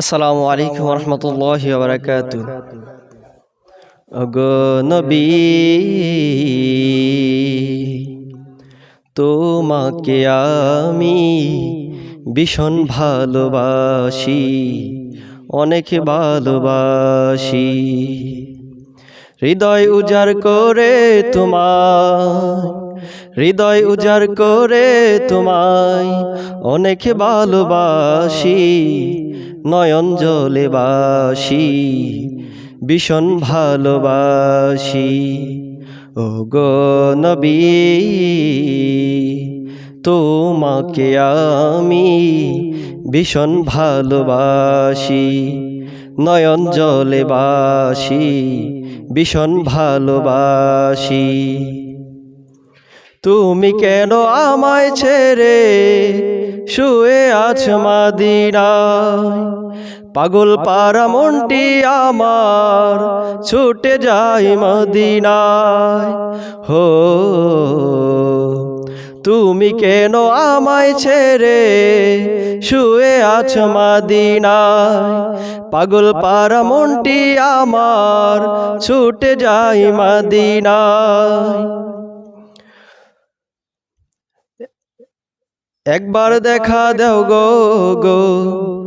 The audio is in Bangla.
আসসালামু আলাইকুম রহমতুল্লাহ বারাকাতু গো নবী তোমাকে আমি ভীষণ ভালোবাসি অনেক ভালোবাসি। হৃদয় উজাড় করে তোমায় হৃদয় উজাড় করে তোমায়, অনেক ভালোবাসি, নয়ন জলে বাসি, ভীষণ ভালোবাসি। ও গো নবী, তোমাকে আমি ভীষণ ভালোবাসি, নয়ন জলে বাসি, ভীষণ ভালোবাসি। তুমি কেন আমায় ছেড়ে শুয়ে আছ মাদিনায় পাগল পারা মনটি আমার ছুটে যায় মদিনায়। হো তুমি কেন আমায় ছেড়ে শুয়ে আছ মাদিনায়? পাগল পারা মনটি আমার ছুটে যায় মাদিনায়। একবার দেখা দেও গো গো।